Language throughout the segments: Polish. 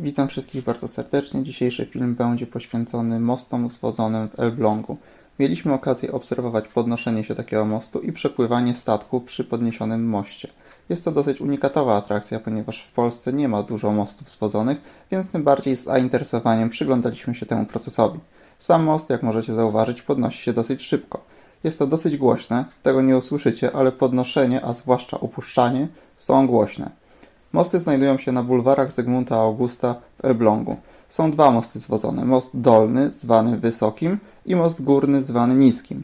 Witam wszystkich bardzo serdecznie. Dzisiejszy film będzie poświęcony mostom zwodzonym w Elblągu. Mieliśmy okazję obserwować podnoszenie się takiego mostu i przepływanie statku przy podniesionym moście. Jest to dosyć unikatowa atrakcja, ponieważ w Polsce nie ma dużo mostów zwodzonych, więc tym bardziej z zainteresowaniem przyglądaliśmy się temu procesowi. Sam most, jak możecie zauważyć, podnosi się dosyć szybko. Jest to dosyć głośne, tego nie usłyszycie, ale podnoszenie, a zwłaszcza opuszczanie, są głośne. Mosty znajdują się na bulwarach Zygmunta Augusta w Elblągu. Są dwa mosty zwodzone. Most dolny, zwany wysokim i most górny, zwany niskim.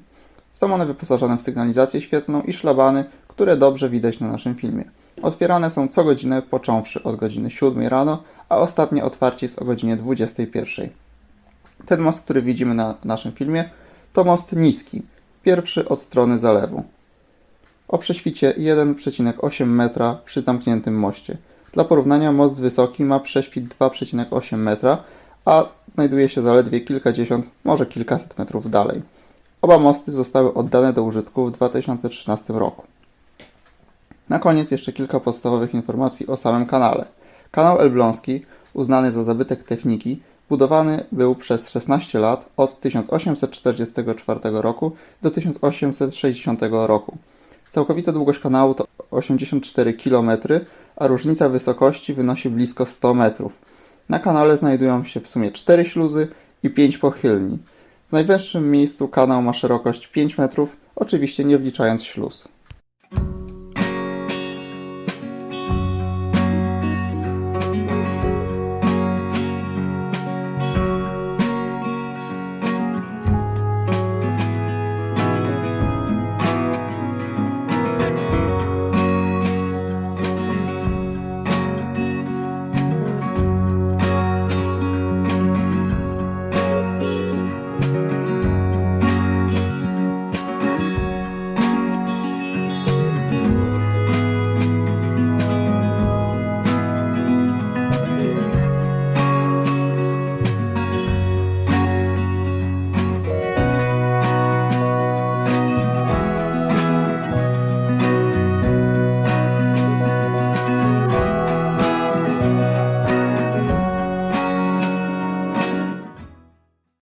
Są one wyposażone w sygnalizację świetlną i szlabany, które dobrze widać na naszym filmie. Otwierane są co godzinę, począwszy od godziny 7 rano, a ostatnie otwarcie jest o godzinie 21. Ten most, który widzimy na naszym filmie, to most niski, pierwszy od strony zalewu o prześwicie 1,8 metra przy zamkniętym moście. Dla porównania most wysoki ma prześwit 2,8 metra, a znajduje się zaledwie kilkadziesiąt, może kilkaset metrów dalej. Oba mosty zostały oddane do użytku w 2013 roku. Na koniec jeszcze kilka podstawowych informacji o samym kanale. Kanał Elbląski, uznany za zabytek techniki, budowany był przez 16 lat od 1844 roku do 1860 roku. Całkowita długość kanału to 84 km, a różnica wysokości wynosi blisko 100 metrów. Na kanale znajdują się w sumie 4 śluzy i 5 pochylni. W najwyższym miejscu kanał ma szerokość 5 metrów, oczywiście nie wliczając śluz.